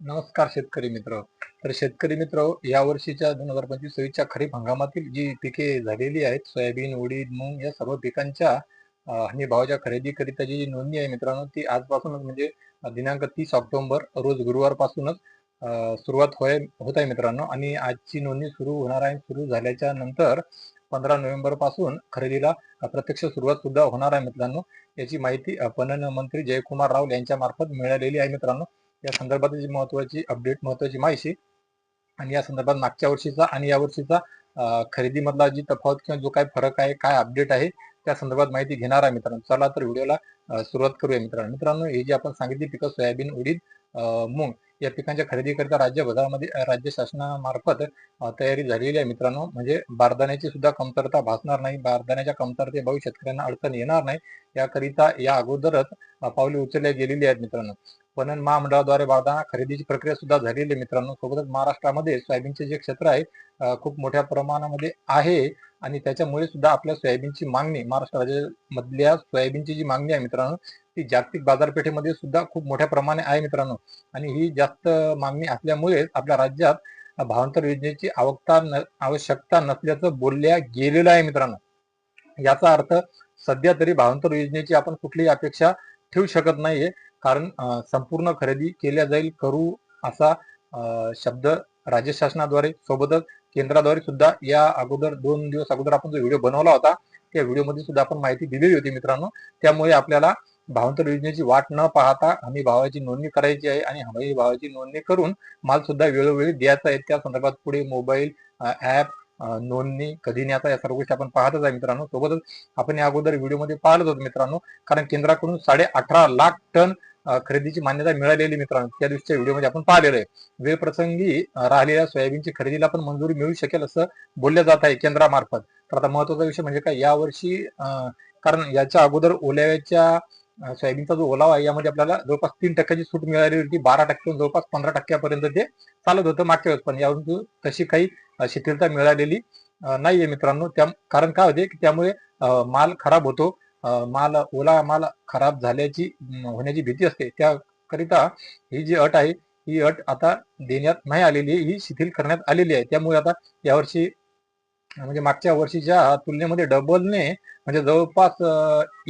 नमस्कार शेतकरी मित्र. तर शेतकरी मित्र या वर्षीच्या दोन हजार पंचवीस सव्वीसच्या खरीप हंगामातील जी पिके झालेली आहेत सोयाबीन उडीद मूग या सर्व पिकांच्या आणि हमी भावाच्या खरेदीकरिताची जी नोंदणी आहे मित्रांनो ती आजपासूनच म्हणजे दिनांक तीस ऑक्टोबर रोज गुरुवारपासूनच सुरुवात होय होत आहे मित्रांनो. आणि आजची नोंदणी सुरू होणार आहे सुरू झाल्याच्यानंतर पंधरा नोव्हेंबरपासून खरेदीला प्रत्यक्ष सुरुवात सुद्धा होणार आहे मित्रांनो. याची माहिती पणन मंत्री जयकुमार राव यांच्या मार्फत मिळालेली आहे मित्रांनो. या संदर्भात जी महत्वाची अपडेट महत्वाची माहिती आणि या संदर्भात मागच्या वर्षीचा आणि या वर्षीचा खरेदी मधला जी तफावत किंवा जो काय फरक आहे काय अपडेट आहे त्या संदर्भात माहिती घेणार आहे मित्रांनो. चला तर व्हिडिओला सुरुवात करूया मित्रांनो. मित्रांनो हे जी आपण सांगितली पिकं सोयाबीन उडीद मूग या पिकांच्या खरेदीकरिता राज्य बाजारामध्ये राज्य शासनामार्फत तयारी झालेली आहे मित्रांनो. म्हणजे बारदाण्याची सुद्धा कमतरता भासणार नाही. बारदाण्याच्या कमतरतेभावी शेतकऱ्यांना अडचण येणार नाही. याकरिता या अगोदरच पावले उचलल्या गेलेली आहेत मित्रांनो. पणन महामंडळाद्वारे बारदाना खरेदीची प्रक्रिया सुद्धा झालेली आहे मित्रांनो. सोबतच महाराष्ट्रामध्ये सोयाबीनचे जे क्षेत्र आहे खूप मोठ्या प्रमाणामध्ये आहे आणि त्याच्यामुळे सुद्धा आपल्या सोयाबीनची मागणी महाराष्ट्र राज्यामधल्या सोयाबीनची जी मागणी आहे मित्रांनो ती जागतिक बाजारपेठेमध्ये सुद्धा खूप मोठ्या प्रमाणे आहे मित्रांनो. आणि ही जास्त मागणी असल्यामुळे आपल्या राज्यात भावांतर योजनेची आवकता आवश्यकता नसल्याचं बोलल्या गेलेलं आहे मित्रांनो. याचा अर्थ सध्या तरी भावांतर योजनेची आपण कुठलीही अपेक्षा ठेवू शकत नाहीये. कारण संपूर्ण खरेदी केल्या जाईल करू असा शब्द राज्य शासनाद्वारे सोबतच केंद्राद्वारे सुद्धा या अगोदर दोन दिवस अगोदर आपण जो व्हिडिओ बनवला होता त्या व्हिडिओमध्ये सुद्धा आपण माहिती दिलेली होती मित्रांनो. त्यामुळे आपल्याला भावांतर योजनेची वाट न पाहता हमी भावाची नोंदणी करायची आहे आणि हमी भावाची नोंदणी करून माल सुद्धा वेळोवेळी द्यायचा आहे. त्या संदर्भात पुढे मोबाईल ऍप नोंदणी कधी न्यायचा या सर्व गोष्टी आपण पाहतच आहे मित्रांनो. सोबतच आपण या अगोदर व्हिडिओमध्ये पाहत होतो मित्रांनो. कारण केंद्राकडून साडे अठरा लाख टन खरेदीची मान्यता मिळालेली मित्रांनो त्या दिवशीच्या व्हिडिओमध्ये आपण पाहिलेलं आहे. वेळ प्रसंगी राहिलेल्या सोयाबीनची खरेदीला पण मंजुरी मिळू शकेल असं बोललं जात आहे केंद्रामार्फत. तर आता महत्त्वाचा विषय म्हणजे काय? यावर्षी कारण याच्या अगोदर ओल्याव्याच्या सोयाबीनचा जो ओलावा आहे यामध्ये आपल्याला जवळपास तीन टक्क्याची सूट मिळाली होती. बारा टक्के जवळपास पंधरा टक्क्यापर्यंत ते चालत होतं मागच्या वेळेस. पण यावरून तशी काही शिथिलता मिळालेली नाहीये मित्रांनो. त्या कारण काय होते की त्यामुळे माल खराब होतो. माल ओला माल खराब झाल्याची होण्याची भीती असते. त्याकरिता ही जी अट आहे ही अट आता देण्यात नाही आलेली ही शिथिल करण्यात आलेली आहे. त्यामुळे आता यावर्षी म्हणजे मागच्या वर्षीच्या तुलनेमध्ये डबलने म्हणजे जवळपास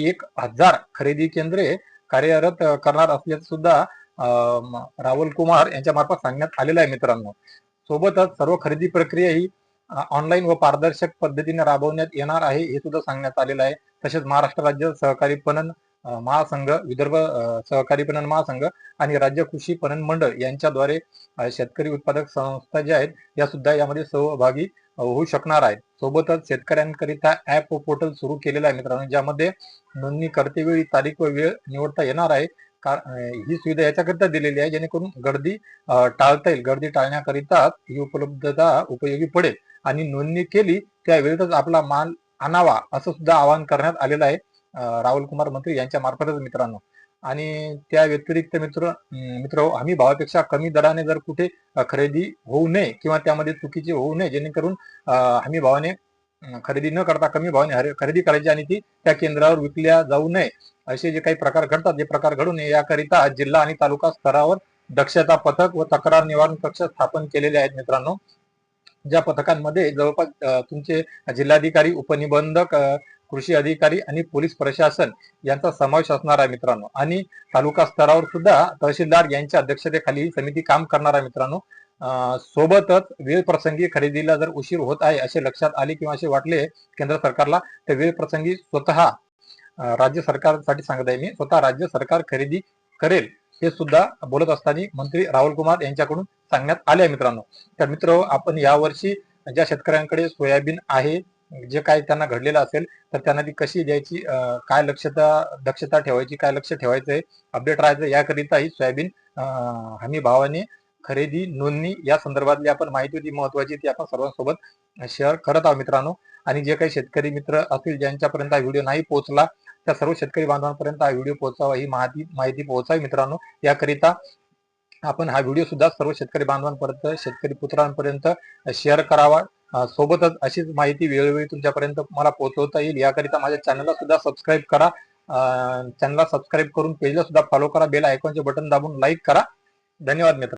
एक हजार खरेदी केंद्रे कार्यरत करणार असल्याचं सुद्धा राहुल कुमार यांच्या मार्फत सांगण्यात आलेलं आहे मित्रांनो. सोबतच सर्व खरेदी प्रक्रिया ही ऑनलाईन व पारदर्शक पद्धतीने राबवण्यात येणार आहे हे सुद्धा सांगण्यात आलेलं आहे. तसेच महाराष्ट्र राज्य सहकारी पणन महासंघ विदर्भ सहकारी पणन महासंघ आणि राज्य कृषी पणन मंडळ यांच्याद्वारे शेतकरी उत्पादक संस्था ज्या आहेत या सुद्धा यामध्ये सहभागी होऊ शकणार आहेत. सोबतच शेतकऱ्यांकरिता ऍप व पोर्टल सुरू केलेलं आहे मित्रांनो ज्यामध्ये नोंदणी करतेवेळी तारीख व वेळ निवडता येणार आहे. ही सुविधा याच्याकरिता दिलेली आहे जेणेकरून गर्दी टाळता येईल. गर्दी टाळण्याकरिता ही उपलब्धता उपयोगी पडेल. आणि नोंदणी केली त्यावेळेतच आपला माल आणावा असं सुद्धा आवाहन करण्यात आलेलं आहे राहुल कुमार मंत्री यांच्या मार्फतच मित्रांनो. आणि त्या व्यतिरिक्त मित्र मित्र हो, हमी भावापेक्षा कमी दराने जर कुठे खरेदी होऊ नये किंवा त्यामध्ये चुकीचे होऊ नये जेणेकरून हमी भावाने खरेदी न करता कमी भावाने खरेदी करायची आणि ती त्या केंद्रावर विकल्या जाऊ नये. असे जे काही प्रकार घडतात जे प्रकार घडू नये याकरिता जिल्हा आणि तालुका स्तरावर दक्षता पथक व तक्रार निवारण कक्ष स्थापन केलेले आहेत मित्रांनो. ज्या पथकांमध्ये जवळपास तुमचे जिल्हाधिकारी उपनिबंधक कृषी अधिकारी आणि पोलीस प्रशासन यांचा समावेश असणार आहे मित्रांनो. आणि तालुका स्तरावर सुद्धा तहसीलदार यांच्या अध्यक्षतेखाली ही समिती काम करणार आहे मित्रांनो. सोबतच वेळ प्रसंगी खरेदीला जर उशीर होत आहे असे लक्षात आले किंवा असे वाटले केंद्र सरकारला तर वेळ प्रसंगी स्वतः राज्य सरकारसाठी सांगत आहे मी स्वतः राज्य सरकार खरेदी करेल हे सुद्धा बोलत असताना मंत्री राहुल कुमार यांच्याकडून सांगण्यात आले आहे मित्रांनो. तर मित्र आपण यावर्षी ज्या शेतकऱ्यांकडे सोयाबीन आहे जे काय त्यांना घडलेलं असेल तर त्यांना ती कशी द्यायची काय लक्षता दक्षता ठेवायची काय लक्ष ठेवायचंय अपडेट राहायचं याकरिता ही सोयाबीन हमी भावाने खरेदी नोंदणी या संदर्भातली आपण माहिती होती महत्वाची ती आपण सर्वांसोबत शेअर करत आहोत मित्रांनो. आणि जे काही शेतकरी मित्र असतील ज्यांच्यापर्यंत हा व्हिडिओ नाही पोहोचला त्या सर्व शेतकरी बांधवांपर्यंत हा व्हिडिओ पोहोचावा ही माहिती माहिती पोहोचावी मित्रांनो. याकरिता आपण हा व्हिडिओ सुद्धा सर्व शेतकरी बांधवांपर्यंत शेतकरी पुत्रांपर्यंत शेअर करावा. सोबतच अशीच माहिती वेळोवेळी तुमच्यापर्यंत मला पोहोचवता येईल. याकरिता माझ्या चॅनलला सुद्धा सबस्क्राईब करा. चॅनलला सबस्क्राईब करून पेजला सुद्धा फॉलो करा. बेल आयकॉनचे बटन दाबून लाईक करा. धन्यवाद मित्र